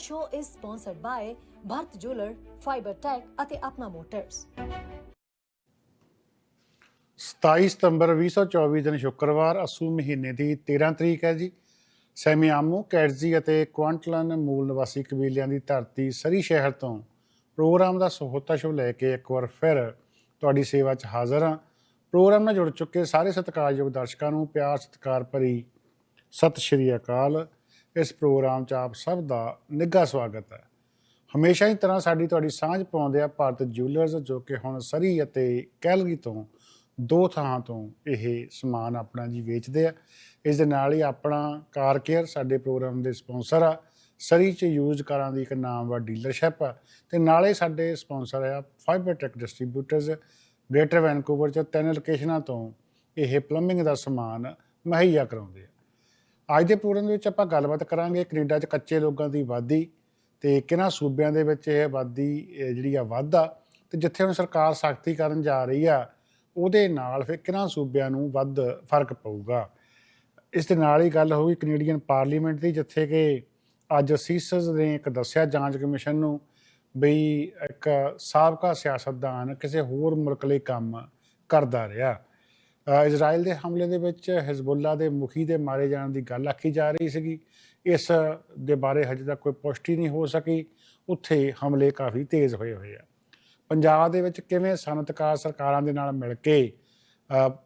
Show is sponsored by Bharat jeweller fibre tech ਅਤੇ Apna motors 27 ਸਤੰਬਰ 2024 ਦਿਨ ਸ਼ੁੱਕਰਵਾਰ, ਅਸੂ ਮਹੀਨੇ ਦੀ 13 ਤਰੀਕ ਹੈ ਜੀ। ਸੈਮੀਆਮੂ, ਕੈਟਜ਼ੀ ਅਤੇ ਕੁਆਂਟਲਨ ਮੂਲ ਨਿਵਾਸੀ ਕਬੀਲਿਆਂ ਦੀ ਧਰਤੀ ਸਰੀ ਸ਼ਹਿਰ ਤੋਂ ਪ੍ਰੋਗਰਾਮ ਦਾ ਸਹੋਤਾ ਸ਼ੋ ਲੈ ਕੇ ਇੱਕ ਵਾਰ ਫਿਰ ਤੁਹਾਡੀ ਸੇਵਾ 'ਚ ਹਾਜ਼ਰ ਹਾਂ। ਪ੍ਰੋਗਰਾਮ ਨਾਲ ਜੁੜ ਚੁੱਕੇ ਸਾਰੇ ਸਤਿਕਾਰਯੋਗ ਦਰਸ਼ਕਾਂ ਨੂੰ ਪਿਆਰ ਸਤਿਕਾਰ ਭਰੀ ਸਤਿ ਸ਼੍ਰੀ ਅਕਾਲ। ਇਸ ਪ੍ਰੋਗਰਾਮ 'ਚ ਆਪ ਸਭ ਦਾ ਨਿੱਘਾ ਸਵਾਗਤ ਹੈ। ਹਮੇਸ਼ਾ ਹੀ ਤਰ੍ਹਾਂ ਸਾਡੀ ਤੁਹਾਡੀ ਸਾਂਝ ਪਾਉਂਦੇ ਆ ਭਾਰਤ ਜੁਐਲਰਸ ਜੋ ਕਿ ਹੁਣ ਸਰੀ ਅਤੇ ਕੈਲਗਰੀ ਤੋਂ ਦੋ ਥਾਂ ਤੋਂ ਇਹ ਸਮਾਨ ਆਪਣਾ ਜੀ ਵੇਚਦੇ ਆ। ਇਸ ਦੇ ਨਾਲ ਹੀ ਆਪਣਾ ਕਾਰ ਕੇਅਰ ਸਾਡੇ ਪ੍ਰੋਗਰਾਮ ਦੇ ਸਪਾਂਸਰ ਆ। ਸਰੀ ਚ ਯੂਜ਼ ਕਾਰਾਂ ਦੀ ਇੱਕ ਨਾਮਵਰ ਡੀਲਰਸ਼ਿਪ ਆ ਤੇ ਨਾਲੇ ਸਾਡੇ ਸਪਾਂਸਰ ਆ Fibre Tech distributors. Greater Vancouver ਚ ਤਿੰਨ ਲੋਕੇਸ਼ਨਾਂ ਤੋਂ ਇਹ ਪਲੰਬਿੰਗ ਦਾ ਸਮਾਨ ਮੁਹੱਈਆ ਕਰਾਉਂਦੇ ਆ। ਅੱਜ ਦੇ ਪ੍ਰੋਗਰਾਮ ਦੇ ਵਿੱਚ ਆਪਾਂ ਗੱਲਬਾਤ ਕਰਾਂਗੇ ਕੈਨੇਡਾ 'ਚ ਕੱਚੇ ਲੋਕਾਂ ਦੀ ਆਬਾਦੀ ਤੇ ਕਿਹਨਾਂ ਸੂਬਿਆਂ ਦੇ ਵਿੱਚ ਇਹ ਆਬਾਦੀ ਜਿਹੜੀ ਆ ਵਾਧਾ ਤੇ ਜਿੱਥੇ ਹੁਣ ਸਰਕਾਰ ਸਖਤੀ ਕਰਨ ਜਾ ਰਹੀ ਆ, ਉਹਦੇ ਨਾਲ ਫਿਰ ਕਿਹਨਾਂ ਸੂਬਿਆਂ ਨੂੰ ਵੱਧ ਫ਼ਰਕ ਪਊਗਾ? ਇਸ ਦੇ ਨਾਲ ਹੀ ਗੱਲ ਹੋਈ ਕੈਨੇਡੀਅਨ ਪਾਰਲੀਮੈਂਟ ਦੀ, ਜਿੱਥੇ ਕਿ ਅੱਜ ਸੀਸਸ ਨੇ ਇੱਕ ਦੱਸਿਆ ਜਾਂਚ ਕਮਿਸ਼ਨ ਨੂੰ ਬਈ ਇੱਕ ਸਾਬਕਾ ਸਿਆਸਤਦਾਨ ਕਿਸੇ ਹੋਰ ਮੁਲਕ ਲਈ ਕੰਮ ਕਰਦਾ ਰਿਹਾ। ਇਜ਼ਰਾਈਲ ਦੇ ਹਮਲੇ ਦੇ ਵਿੱਚ ਹਿਜ਼ਬੁੱਲਾ ਦੇ ਮੁਖੀ ਦੇ ਮਾਰੇ ਜਾਣ ਦੀ ਗੱਲ ਆਖੀ ਜਾ ਰਹੀ ਸੀਗੀ। ਇਸ ਦੇ ਬਾਰੇ ਹਜੇ ਤੱਕ ਕੋਈ ਪੁਸ਼ਟੀ ਨਹੀਂ ਹੋ ਸਕੀ। ਉੱਥੇ ਹਮਲੇ ਕਾਫੀ ਤੇਜ਼ ਹੋਏ ਹੋਏ ਆ। ਪੰਜਾਬ ਦੇ ਵਿੱਚ ਕਿਵੇਂ ਸਨਅਤਕਾਰ ਸਰਕਾਰਾਂ ਦੇ ਨਾਲ ਮਿਲ ਕੇ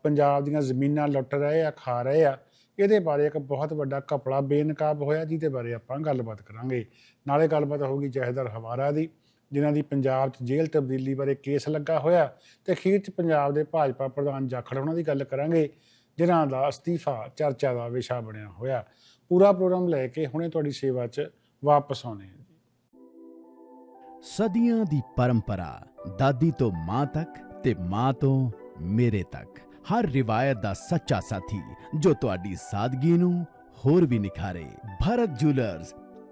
ਪੰਜਾਬ ਦੀਆਂ ਜ਼ਮੀਨਾਂ ਲੁੱਟ ਰਹੇ ਆ, ਖਾ ਰਹੇ ਆ, ਇਹਦੇ ਬਾਰੇ ਇੱਕ ਬਹੁਤ ਵੱਡਾ ਕਪੜਾ ਬੇਨਕਾਬ ਹੋਇਆ, ਜਿਹਦੇ ਬਾਰੇ ਆਪਾਂ ਗੱਲਬਾਤ ਕਰਾਂਗੇ। ਨਾਲੇ ਗੱਲਬਾਤ ਹੋਊਗੀ ਜਹਦਰ ਹਵਾਰਾ ਦੀ। ਜਿਨ੍ਹਾਂ ਦੀ ਪੰਜਾਬ 'ਚ ਜੇਲ੍ਹ ਤਬਦੀਲੀ ਬਾਰੇ ਕੇਸ ਲੱਗਾ ਹੋਇਆ ਤੇ ਅਖੀਰ 'ਚ ਪੰਜਾਬ ਦੇ ਭਾਜਪਾ ਪ੍ਰਧਾਨ ਜਾਖੜ ਉਹਨਾਂ ਦੀ ਗੱਲ ਕਰਾਂਗੇ, ਜਿਨ੍ਹਾਂ ਦਾ ਅਸਤੀਫਾ ਚਰਚਾ ਦਾ ਵਿਸ਼ਾ ਬਣਿਆ ਹੋਇਆ। ਪੂਰਾ ਪ੍ਰੋਗਰਾਮ ਲੈ ਕੇ ਹੁਣੇ ਤੁਹਾਡੀ ਸੇਵਾ 'ਚ ਵਾਪਸ ਆਉਣੇ ਹਾਂ। ਸਦੀਆਂ ਦੀ ਪਰੰਪਰਾ, ਦਾਦੀ ਤੋਂ ਮਾਂ ਤੱਕ ਤੇ ਮਾਂ ਤੋਂ ਮੇਰੇ ਤੱਕ। ਹਰ ਰਿਵਾਇਤ ਦਾ ਸੱਚਾ ਸਾਥੀ, ਜੋ ਤੁਹਾਡੀ ਸਾਦਗੀ ਨੂੰ ਹੋਰ ਵੀ ਨਿਖਾਰੇ। ਭਾਰਤ ਜੁਐਲਰਸ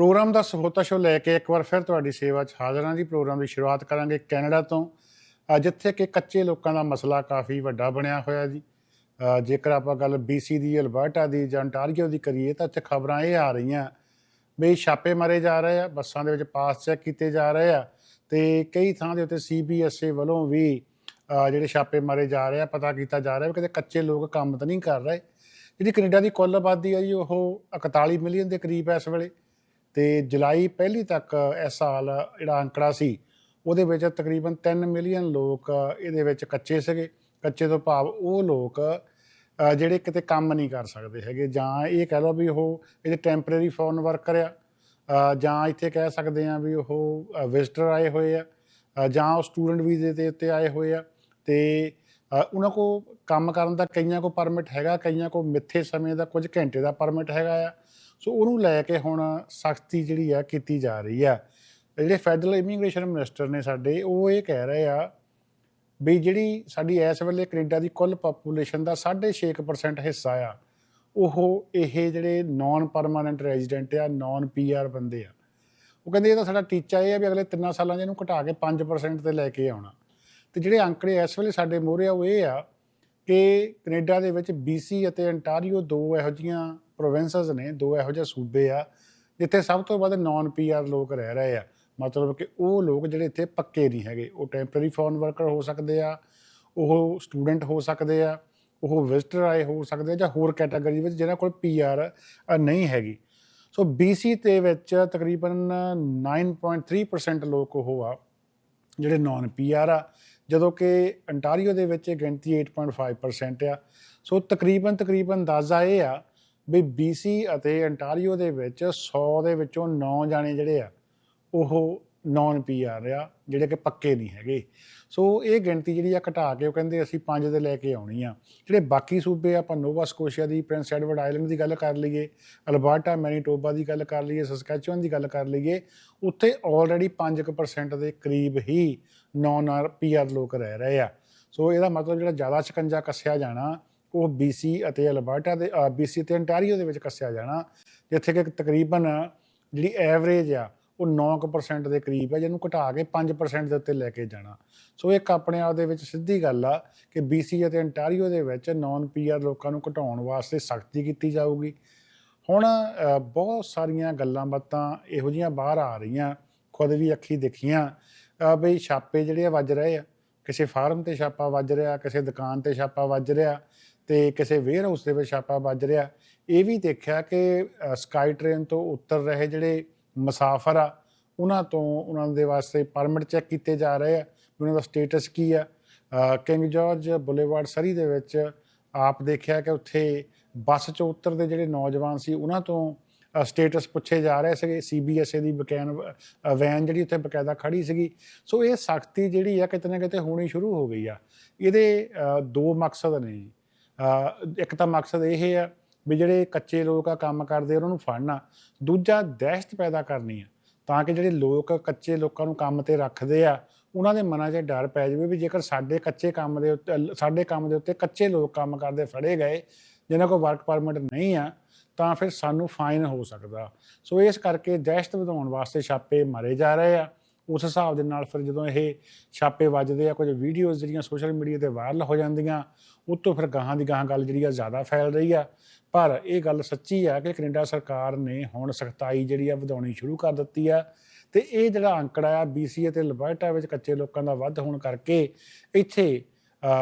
ਪ੍ਰੋਗਰਾਮ ਦਾ ਸਹੋਤਾ ਸ਼ੋ ਲੈ ਕੇ ਇੱਕ ਵਾਰ ਫਿਰ ਤੁਹਾਡੀ ਸੇਵਾ 'ਚ ਹਾਜ਼ਰ ਹਾਂ ਜੀ। ਪ੍ਰੋਗਰਾਮ ਦੀ ਸ਼ੁਰੂਆਤ ਕਰਾਂਗੇ ਕੈਨੇਡਾ ਤੋਂ। ਜਿੱਥੇ ਕਿ ਕੱਚੇ ਲੋਕਾਂ ਦਾ ਮਸਲਾ ਕਾਫੀ ਵੱਡਾ ਬਣਿਆ ਹੋਇਆ ਜੀ। ਜੇਕਰ ਆਪਾਂ ਗੱਲ BC ਦੀ, ਅਲਬਰਟਾ ਦੀ ਜਾਂ ਅੰਟਾਰੀਓ ਦੀ ਕਰੀਏ ਤਾਂ ਇੱਥੇ ਖਬਰਾਂ ਇਹ ਆ ਰਹੀਆਂ ਵੀ ਛਾਪੇ ਮਾਰੇ ਜਾ ਰਹੇ ਆ, ਬੱਸਾਂ ਦੇ ਵਿੱਚ ਪਾਸ ਚੈੱਕ ਕੀਤੇ ਜਾ ਰਹੇ ਆ ਤੇ ਕਈ ਥਾਂ ਦੇ ਉੱਤੇ CBSA ਵੱਲੋਂ ਵੀ ਜਿਹੜੇ ਛਾਪੇ ਮਾਰੇ ਜਾ ਰਹੇ ਆ, ਪਤਾ ਕੀਤਾ ਜਾ ਰਿਹਾ ਵੀ ਕਿਤੇ ਕੱਚੇ ਲੋਕ ਕੰਮ ਤਾਂ ਨਹੀਂ ਕਰ ਰਹੇ। ਜਿਹੜੀ ਕੈਨੇਡਾ ਦੀ ਕੁੱਲ ਆਬਾਦੀ ਆ ਜੀ, ਉਹ 41 ਮਿਲੀਅਨ ਦੇ ਕਰੀਬ ਹੈ ਇਸ ਵੇਲੇ। ਤੇ ਜੁਲਾਈ ਪਹਿਲੀ ਤੱਕ ਇਸ ਸਾਲ ਜਿਹੜਾ ਅੰਕੜਾ ਸੀ, ਉਹਦੇ ਵਿੱਚ ਤਕਰੀਬਨ 3 ਮਿਲੀਅਨ ਲੋਕ ਇਹਦੇ ਵਿੱਚ ਕੱਚੇ ਸੀਗੇ। ਕੱਚੇ ਤੋਂ ਭਾਵ ਉਹ ਲੋਕ ਜਿਹੜੇ ਕਿਤੇ ਕੰਮ ਨਹੀਂ ਕਰ ਸਕਦੇ ਹੈਗੇ, ਜਾਂ ਇਹ ਕਹਿ ਲਓ ਵੀ ਉਹ ਇਹਦੇ ਟੈਂਪਰੇਰੀ ਫੋਰਨ ਵਰਕਰ ਆ ਜਾਂ ਇੱਥੇ ਕਹਿ ਸਕਦੇ ਆ ਵੀ ਉਹ ਵਿਜ਼ਟਰ ਆਏ ਹੋਏ ਆ ਜਾਂ ਉਹ ਸਟੂਡੈਂਟ ਵੀਜ਼ੇ ਦੇ ਉੱਤੇ ਆਏ ਹੋਏ ਆ। ਤੇ ਉਹਨਾਂ ਕੋ ਕੰਮ ਕਰਨ ਦਾ ਕਈਆਂ ਕੋ ਪਰਮਿਟ ਹੈਗਾ, ਕਈਆਂ ਕੋ ਮਿੱਥੇ ਸਮੇਂ ਦਾ ਕੁਝ ਘੰਟੇ ਦਾ ਪਰਮਿਟ ਹੈਗਾ ਆ। ਸੋ ਉਹਨੂੰ ਲੈ ਕੇ ਹੁਣ ਸਖਤੀ ਜਿਹੜੀ ਆ ਕੀਤੀ ਜਾ ਰਹੀ ਆ। ਜਿਹੜੇ ਫੈਡਰਲ ਇਮੀਗ੍ਰੇਸ਼ਨ ਮਿਨਿਸਟਰ ਨੇ ਸਾਡੇ, ਉਹ ਇਹ ਕਹਿ ਰਹੇ ਆ ਵੀ ਜਿਹੜੀ ਸਾਡੀ ਇਸ ਵੇਲੇ ਕੈਨੇਡਾ ਦੀ ਕੁੱਲ ਪੋਪੂਲੇਸ਼ਨ ਦਾ 6.5% ਹਿੱਸਾ ਆ, ਉਹ ਇਹ ਜਿਹੜੇ ਨਾਨ ਪਰਮਾਨੈਂਟ ਰੈਜ਼ੀਡੈਂਟ ਆ ਨਾਨ ਪੀਆਰ ਬੰਦੇ ਆ। ਉਹ ਕਹਿੰਦੇ ਇਹ ਤਾਂ ਸਾਡਾ ਟੀਚਾ ਇਹ ਆ ਵੀ ਅਗਲੇ 3 ਸਾਲਾਂ 'ਚ ਇਹਨੂੰ ਘਟਾ ਕੇ 5% ਤੇ ਲੈ ਕੇ ਆਉਣਾ। ਤੇ ਜਿਹੜੇ ਅੰਕੜੇ ਇਸ ਵੇਲੇ ਸਾਡੇ ਮੋਹਰੇ ਆ, ਉਹ ਇਹ ਆ ਕਿ ਕੈਨੇਡਾ ਦੇ ਵਿੱਚ BC ਅਤੇ ਅੰਟਾਰੀਓ ਦੋ ਇਹੋ ਜੀਆਂ ਪ੍ਰੋਵਿੰਸਸ ਨੇ ਦੋ ਇਹੋ ਜਿਹੇ ਸੂਬੇ ਆ, ਜਿੱਥੇ ਸਭ ਤੋਂ ਵੱਧ ਨਾਨ ਪੀਆਰ ਲੋਕ ਰਹਿ ਰਹੇ ਆ। ਮਤਲਬ ਕਿ ਉਹ ਲੋਕ ਜਿਹੜੇ ਇੱਥੇ ਪੱਕੇ ਨਹੀਂ ਹੈਗੇ। ਉਹ ਟੈਂਪਰੇਰੀ ਫੋਰਨ ਵਰਕਰ ਹੋ ਸਕਦੇ ਆ, ਉਹ ਸਟੂਡੈਂਟ ਹੋ ਸਕਦੇ ਆ, ਉਹ ਵਿਜ਼ਟਰ ਆਏ ਹੋ ਸਕਦੇ ਆ, ਜਾਂ ਹੋਰ ਕੈਟਾਗਰੀ ਵਿੱਚ ਜਿਹਨਾਂ ਕੋਲ ਪੀਆਰ ਨਹੀਂ ਹੈਗੀ। ਸੋ BC ਦੇ ਵਿੱਚ ਤਕਰੀਬਨ 9.3% ਲੋਕ ਉਹ ਆ, ਜਿਹੜੇ ਨਾਨ ਪੀਆਰ ਆ। ਜਦੋਂ ਕਿ ਅੰਟਾਰੀਓ ਦੇ ਵਿੱਚ ਇਹ ਗਿਣਤੀ 8.5% ਆ। ਸੋ ਤਕਰੀਬਨ ਤਕਰੀਬਨ ਅੰਦਾਜ਼ਾ ਇਹ ਆ ਵੀ BC ਅਤੇ ਅੰਟਾਰੀਓ ਦੇ ਵਿੱਚ 100 ਦੇ ਵਿੱਚੋਂ 9 ਜਾਣੇ ਜਿਹੜੇ ਆ, ਉਹ ਨਾਨ ਪੀਆਰ ਆ, ਜਿਹੜੇ ਕਿ ਪੱਕੇ ਨਹੀਂ ਹੈਗੇ। ਸੋ ਇਹ ਗਿਣਤੀ ਜਿਹੜੀ ਆ ਘਟਾ ਕੇ ਉਹ ਕਹਿੰਦੇ ਅਸੀਂ 5 ਦੇ ਲੈ ਕੇ ਆਉਣੀ ਆ। ਜਿਹੜੇ ਬਾਕੀ ਸੂਬੇ ਆਪਾਂ ਨੋਵਾ ਸਕੋਸ਼ੀਆ ਦੀ ਪ੍ਰਿੰਸ ਐਡਵਰਡ ਆਈਲੈਂਡ ਦੀ ਗੱਲ ਕਰ ਲਈਏ ਅਲਬਰਟਾ ਮੈਨੀਟੋਬਾ ਦੀ ਗੱਲ ਕਰ ਲਈਏ ਸਸਕੈਚੁਅਨ ਦੀ ਗੱਲ ਕਰ ਲਈਏ, ਉੱਥੇ ਆਲਰੇਡੀ 5% ਦੇ ਕਰੀਬ ਹੀ ਨਾਨ ਪੀਆਰ ਲੋਕ ਰਹਿ ਰਹੇ ਆ। ਸੋ ਇਹਦਾ ਮਤਲਬ ਜਿਹੜਾ ਜ਼ਿਆਦਾ ਸ਼ਿਕੰਜਾ ਕੱਸਿਆ ਜਾਣਾ ਉਹ BC ਅਤੇ ਅਲਬਰਟਾ ਦੇ BC ਤੇ ਅੰਟਾਰੀਓ ਦੇ ਵਿੱਚ ਕੱਸਿਆ ਜਾਣਾ ਜਿੱਥੇ ਕਿ ਤਕਰੀਬਨ ਜਿਹੜੀ ਐਵਰੇਜ ਆ ਉਹ 9% ਦੇ ਕਰੀਬ ਹੈ ਜਿਹਨੂੰ ਘਟਾ ਕੇ 5% ਦੇ ਉੱਤੇ ਲੈ ਕੇ ਜਾਣਾ। ਸੋ ਇੱਕ ਆਪਣੇ ਆਪ ਦੇ ਵਿੱਚ ਸਿੱਧੀ ਗੱਲ ਆ ਕਿ BC ਅਤੇ ਅੰਟਾਰੀਓ ਦੇ ਵਿੱਚ ਨਾਨ ਪੀਆਰ ਲੋਕਾਂ ਨੂੰ ਘਟਾਉਣ ਵਾਸਤੇ ਸਖਤੀ ਕੀਤੀ ਜਾਊਗੀ। ਹੁਣ ਬਹੁਤ ਸਾਰੀਆਂ ਗੱਲਾਂ ਬਾਤਾਂ ਇਹੋ ਜੀਆਂ ਬਾਹਰ ਆ ਰਹੀਆਂ ਖੁਦ ਵੀ ਅੱਖੀ ਦੇਖੀਆਂ ਅ, ਬਈ ਛਾਪੇ ਜਿਹੜੇ ਆ ਵੱਜ ਰਹੇ ਆ। ਕਿਸੇ ਫਾਰਮ ਤੇ ਛਾਪਾ ਵੱਜ ਰਿਹਾ ਕਿਸੇ ਦੁਕਾਨ ਤੇ ਛਾਪਾ ਵੱਜ ਰਿਹਾ ਤੇ ਕਿਸੇ ਵੇਅਰ ਹਾਊਸ ਦੇ ਵਿੱਚ ਛਾਪਾ ਵੱਜ ਰਿਹਾ। ਇਹ ਵੀ ਦੇਖਿਆ ਕਿ ਸਕਾਈ ਟ੍ਰੇਨ ਤੋਂ ਉਤਰ ਰਹੇ ਜਿਹੜੇ ਮੁਸਾਫਰ ਆ, ਉਹਨਾਂ ਤੋਂ ਉਹਨਾਂ ਦੇ ਵਾਸਤੇ ਪਰਮਿਟ ਚੈੱਕ ਕੀਤੇ ਜਾ ਰਹੇ ਆ, ਵੀ ਉਹਨਾਂ ਦਾ ਸਟੇਟਸ ਕੀ ਆ। ਕਿੰਗ ਜਾਰਜ ਬੁਲੇਵਾਰਡ ਸਰੀ ਦੇ ਵਿੱਚ ਆਪ ਦੇਖਿਆ ਕਿ ਉੱਥੇ ਬੱਸ 'ਚੋਂ ਉਤਰਦੇ ਜਿਹੜੇ ਨੌਜਵਾਨ ਸੀ, ਉਹਨਾਂ ਤੋਂ ਸਟੇਟਸ ਪੁੱਛੇ ਜਾ ਰਹੇ ਸੀਗੇ। ਸੀਬੀਐਸਏ ਦੀ ਬਕੈਨ ਵੈਨ ਜਿਹੜੀ ਉੱਥੇ ਬਕਾਇਦਾ ਖੜੀ ਸੀਗੀ। ਸੋ ਇਹ ਸਖਤੀ ਜਿਹੜੀ ਆ ਕਿਤੇ ਨਾ ਕਿਤੇ ਹੋਣੀ ਸ਼ੁਰੂ ਹੋ ਗਈ ਆ। ਇਹਦੇ ਦੋ ਮਕਸਦ ਨੇ ਜੀ। ਇੱਕ ਤਾਂ ਮਕਸਦ ਇਹ ਆ ਵੀ ਜਿਹੜੇ ਕੱਚੇ ਲੋਕ ਆ, ਕੰਮ ਕਰਦੇ, ਉਹਨਾਂ ਨੂੰ ਫੜਨਾ। ਦੂਜਾ, ਦਹਿਸ਼ਤ ਪੈਦਾ ਕਰਨੀ ਆ। ਤਾਂ ਕਿ ਜਿਹੜੇ ਲੋਕ ਕੱਚੇ ਲੋਕਾਂ ਨੂੰ ਕੰਮ ਤੇ ਰੱਖਦੇ ਆ, ਉਹਨਾਂ ਦੇ ਮਨਾਂ 'ਚ ਡਰ ਪੈ ਜਾਵੇ ਵੀ ਜੇਕਰ ਸਾਡੇ ਕੱਚੇ ਕੰਮ ਦੇ ਉੱਤੇ ਸਾਡੇ ਕੰਮ ਦੇ ਉੱਤੇ ਕੱਚੇ ਲੋਕ ਕੰਮ ਕਰਦੇ ਫੜੇ ਗਏ, ਜਿਨ੍ਹਾਂ ਕੋਲ ਵਰਕ ਪਰਮਿਟ ਨਹੀਂ ਆ, ਤਾਂ ਫਿਰ ਸਾਨੂੰ ਫਾਈਨ ਹੋ ਸਕਦਾ। ਸੋ ਇਸ ਕਰਕੇ ਦਹਿਸ਼ਤ ਵਧਾਉਣ ਵਾਸਤੇ ਛਾਪੇ ਮਾਰੇ ਜਾ ਰਹੇ ਆ। ਉਸ ਹਿਸਾਬ ਦੇ ਨਾਲ ਫਿਰ ਜਦੋਂ ਇਹ ਛਾਪੇ ਵੱਜਦੇ ਆ, ਕੁਝ ਵੀਡੀਓਜ਼ ਜਿਹੜੀਆਂ ਸੋਸ਼ਲ ਮੀਡੀਆ ਤੇ ਵਾਇਰਲ ਹੋ ਜਾਂਦੀਆਂ ਉਹ ਤੋਂ ਫਿਰ ਗਾਹਾਂ ਦੀ ਗਾਹਾਂ ਗੱਲ ਜਿਹੜੀ ਆ ਜ਼ਿਆਦਾ ਫੈਲ ਰਹੀ ਆ। ਪਰ ਇਹ ਗੱਲ ਸੱਚੀ ਆ ਕਿ ਕੈਨੇਡਾ ਸਰਕਾਰ ਨੇ ਹੁਣ ਸਖਤਾਈ ਜਿਹੜੀ ਆ ਵਧਾਉਣੀ ਸ਼ੁਰੂ ਕਰ ਦਿੱਤੀ ਆ ਤੇ ਇਹ ਜਿਹੜਾ ਅੰਕੜਾ ਆ BC ਅਤੇ ਅਲਬਰਟਾ ਵਿੱਚ ਕੱਚੇ ਲੋਕਾਂ ਦਾ ਵੱਧ ਹੋਣ ਕਰਕੇ ਇੱਥੇ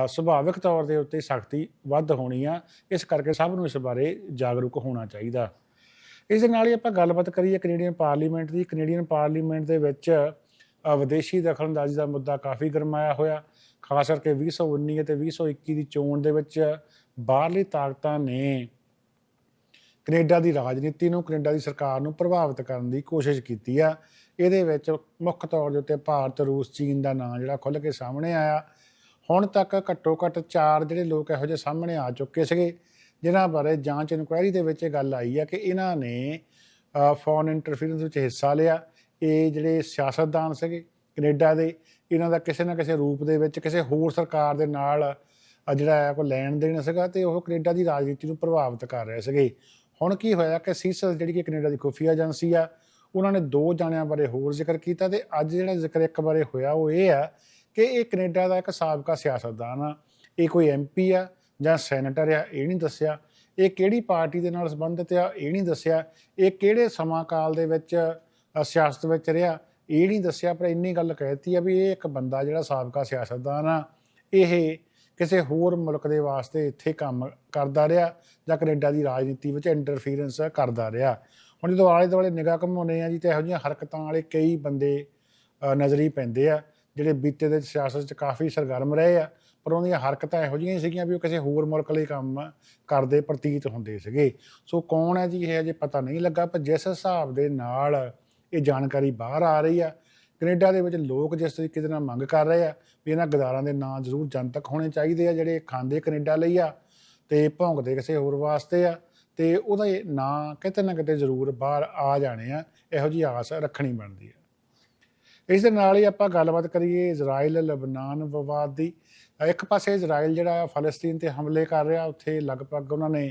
ਸੁਭਾਵਿਕ ਤੌਰ ਦੇ ਉੱਤੇ ਸਖਤੀ ਵੱਧ ਹੋਣੀ ਆ। ਇਸ ਕਰਕੇ ਸਭ ਨੂੰ ਇਸ ਬਾਰੇ ਜਾਗਰੂਕ ਹੋਣਾ ਚਾਹੀਦਾ। ਇਸ ਦੇ ਨਾਲ ਹੀ ਆਪਾਂ ਗੱਲਬਾਤ ਕਰੀਏ ਕੈਨੇਡੀਅਨ ਪਾਰਲੀਮੈਂਟ ਦੀ। ਕੈਨੇਡੀਅਨ ਪਾਰਲੀਮੈਂਟ ਦੇ ਵਿੱਚ ਵਿਦੇਸ਼ੀ ਦਖਲਅੰਦਾਜ਼ੀ ਦਾ ਮੁੱਦਾ ਕਾਫੀ ਗਰਮਾਇਆ ਹੋਇਆ। ਖਾਸ ਕਰਕੇ 2019 ਅਤੇ 2021 ਦੀ ਚੋਣ ਦੇ ਵਿੱਚ ਬਾਹਰਲੀ ਤਾਕਤਾਂ ਨੇ ਕੈਨੇਡਾ ਦੀ ਰਾਜਨੀਤੀ ਨੂੰ, ਕੈਨੇਡਾ ਦੀ ਸਰਕਾਰ ਨੂੰ ਪ੍ਰਭਾਵਿਤ ਕਰਨ ਦੀ ਕੋਸ਼ਿਸ਼ ਕੀਤੀ ਆ। ਇਹਦੇ ਵਿੱਚ ਮੁੱਖ ਤੌਰ ਦੇ ਉੱਤੇ ਭਾਰਤ, ਰੂਸ, ਚੀਨ ਦਾ ਨਾਂ ਜਿਹੜਾ ਖੁੱਲ੍ਹ ਕੇ ਸਾਹਮਣੇ ਆਇਆ। ਹੁਣ ਤੱਕ ਘੱਟੋ ਘੱਟ ਚਾਰ ਜਿਹੜੇ ਲੋਕ ਇਹੋ ਜਿਹੇ ਸਾਹਮਣੇ ਆ ਚੁੱਕੇ ਸੀਗੇ, ਜਿਨ੍ਹਾਂ ਬਾਰੇ ਜਾਂਚ ਇਨਕੁਆਇਰੀ ਦੇ ਵਿੱਚ ਇਹ ਗੱਲ ਆਈ ਆ ਕਿ ਇਹਨਾਂ ਨੇ ਫੋਨ ਇੰਟਰਫੀਰੈਂਸ ਵਿੱਚ ਹਿੱਸਾ ਲਿਆ। ਇਹ ਜਿਹੜੇ ਸਿਆਸਤਦਾਨ ਸੀਗੇ ਕੈਨੇਡਾ ਦੇ, ਇਹਨਾਂ ਦਾ ਕਿਸੇ ਨਾ ਕਿਸੇ ਰੂਪ ਦੇ ਵਿੱਚ ਕਿਸੇ ਹੋਰ ਸਰਕਾਰ ਦੇ ਨਾਲ ਜਿਹੜਾ ਹੈ, ਕੋਈ ਲੈਣ ਦੇਣ ਸੀਗਾ ਤੇ ਉਹ ਕੈਨੇਡਾ ਦੀ ਰਾਜਨੀਤੀ ਨੂੰ ਪ੍ਰਭਾਵਿਤ ਕਰ ਰਹੇ ਸੀਗੇ। ਹੁਣ ਕੀ ਹੋਇਆ ਕਿ ਸੀਸਸ ਜਿਹੜੀ ਕਿ ਕੈਨੇਡਾ ਦੀ ਖੁਫੀਆ ਏਜੰਸੀ ਆ, ਉਹਨਾਂ ਨੇ ਦੋ ਜਾਣਿਆਂ ਬਾਰੇ ਹੋਰ ਜ਼ਿਕਰ ਕੀਤਾ ਤੇ ਅੱਜ ਜਿਹੜਾ ਜ਼ਿਕਰ ਇੱਕ ਬਾਰੇ ਹੋਇਆ ਉਹ ਇਹ ਆ ਕਿ ਇਹ ਕੈਨੇਡਾ ਦਾ ਇੱਕ ਸਾਬਕਾ ਸਿਆਸਤਦਾਨ ਆ। ਇਹ ਕੋਈ ਐਮਪੀ ਆ ਜਾਂ ਸੈਨੇਟਰ ਆ, ਇਹ ਨਹੀਂ ਦੱਸਿਆ। ਇਹ ਕਿਹੜੀ ਪਾਰਟੀ ਦੇ ਨਾਲ ਸੰਬੰਧਿਤ ਆ, ਇਹ ਨਹੀਂ ਦੱਸਿਆ। ਇਹ ਕਿਹੜੇ ਸਮਾਂ ਕਾਲ ਦੇ ਵਿੱਚ ਸਿਆਸਤ ਵਿੱਚ ਰਿਹਾ। ਇਹ ਨਹੀਂ ਦੱਸਿਆ ਪਰ ਇੰਨੀ ਗੱਲ ਕਹਿਤੀ ਆ ਵੀ ਇਹ ਇੱਕ ਬੰਦਾ ਜਿਹੜਾ ਸਾਬਕਾ ਸਿਆਸਤਦਾਨ ਆ ਇਹ ਕਿਸੇ ਹੋਰ ਮੁਲਕ ਦੇ ਵਾਸਤੇ ਇੱਥੇ ਕੰਮ ਕਰਦਾ ਰਿਹਾ ਜਾਂ ਕੈਨੇਡਾ ਦੀ ਰਾਜਨੀਤੀ ਵਿੱਚ ਇੰਟਰਫੀਰੈਂਸ ਕਰਦਾ ਰਿਹਾ। ਹੁਣ ਜਦੋਂ ਆਲੇ ਦੁਆਲੇ ਨਿਗਾਹ ਘਮਾਉਂਦੇ ਆ ਜੀ ਤੇ ਇਹੋ ਜਿਹੀਆਂ ਹਰਕਤਾਂ ਵਾਲੇ ਕਈ ਬੰਦੇ ਅ, ਨਜ਼ਰੀ ਪੈਂਦੇ ਆ ਜਿਹੜੇ ਬੀਤੇ ਦੇ ਸਿਆਸਤ 'ਚ ਕਾਫੀ ਸਰਗਰਮ ਰਹੇ ਆ ਪਰ ਉਹਦੀਆਂ ਹਰਕਤਾਂ ਇਹੋ ਜਿਹੀਆਂ ਸੀਗੀਆਂ ਵੀ ਉਹ ਕਿਸੇ ਹੋਰ ਮੁਲਕ ਲਈ ਕੰਮ ਕਰਦੇ ਪ੍ਰਤੀਤ ਹੁੰਦੇ ਸੀਗੇ। ਸੋ ਕੌਣ ਹੈ ਜੀ ਇਹ ਅਜੇ ਪਤਾ ਨਹੀਂ ਲੱਗਾ ਪਰ ਜਿਸ ਹਿਸਾਬ ਦੇ ਨਾਲ ਇਹ ਜਾਣਕਾਰੀ ਬਾਹਰ ਆ ਰਹੀ ਆ। ਕੈਨੇਡਾ ਦੇ ਵਿੱਚ ਲੋਕ ਜਿਸ ਤਰੀਕੇ ਦੇ ਨਾਲ ਮੰਗ ਕਰ ਰਹੇ ਆ ਵੀ ਇਹਨਾਂ ਗਦਾਰਾਂ ਦੇ ਨਾਂ ਜ਼ਰੂਰ ਜਨਤਕ ਹੋਣੇ ਚਾਹੀਦੇ ਆ, ਜਿਹੜੇ ਖਾਂਦੇ ਕੈਨੇਡਾ ਲਈ ਆ ਤੇ ਭੌਂਕਦੇ ਕਿਸੇ ਹੋਰ ਵਾਸਤੇ ਆ ਤੇ ਉਹਦਾ ਨਾਂ ਕਿਤੇ ਨਾ ਕਿਤੇ ਜ਼ਰੂਰ ਬਾਹਰ ਆ ਜਾਣੇ ਆ। ਇਹੋ ਜੀ ਆਸ ਰੱਖਣੀ ਬਣਦੀ ਆ। ਇਸ ਦੇ ਨਾਲ ਹੀ ਆਪਾਂ ਗੱਲਬਾਤ ਕਰੀਏ ਇਜ਼ਰਾਈਲ ਲਬਨਾਨ ਵਿਵਾਦ ਦੀ। ਇੱਕ ਪਾਸੇ ਇਜ਼ਰਾਈਲ ਜਿਹੜਾ ਫਲਸਤੀਨ ਤੇ ਹਮਲੇ ਕਰ ਰਿਹਾ, ਉੱਥੇ ਲਗਭਗ ਉਹਨਾਂ ਨੇ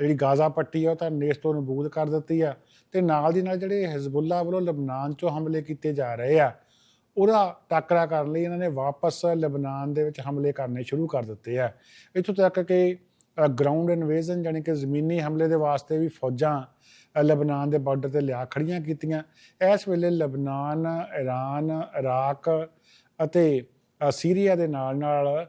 ਜਿਹੜੀ ਗਾਜ਼ਾ ਪੱਟੀ ਆ, ਉਹ ਤਾਂ ਨੇਸ ਤੋਂ ਨਬੂਦ ਕਰ ਦਿੱਤੀ ਆ। ਤੇ ਨਾਲ ਦੀ ਨਾਲ ਜਿਹੜੇ ਹਿਜ਼ਬੁੱਲਾ ਵੱਲੋਂ ਲਬਨਾਨ ਚੋਂ ਹਮਲੇ ਕੀਤੇ ਜਾ ਰਹੇ ਆ ਉਹਦਾ ਟਾਕਰਾ ਕਰਨ ਲਈ ਇਹਨਾਂ ਨੇ ਵਾਪਸ ਲਬਨਾਨ ਦੇ ਵਿੱਚ ਹਮਲੇ ਕਰਨੇ ਸ਼ੁਰੂ ਕਰ ਦਿੱਤੇ ਆ। ਇੱਥੋਂ ਤੱਕ ਕਿ ਗਰਾਊਂਡ ਇਨਵੇਜ਼ਨ ਯਾਨੀ ਕਿ ਜ਼ਮੀਨੀ ਹਮਲੇ ਦੇ ਵਾਸਤੇ ਵੀ ਫੌਜਾਂ ਅ, ਲਬਨਾਨ ਦੇ ਬਾਰਡਰ ਤੇ ਲਿਆ ਖੜੀਆਂ ਕੀਤੀਆਂ। ਇਸ ਵੇਲੇ ਲਬਨਾਨ ਇਰਾਨ ਇਰਾਕ ਅਤੇ ਸੀਰੀਆ ਦੇ ਨਾਲ ਨਾਲ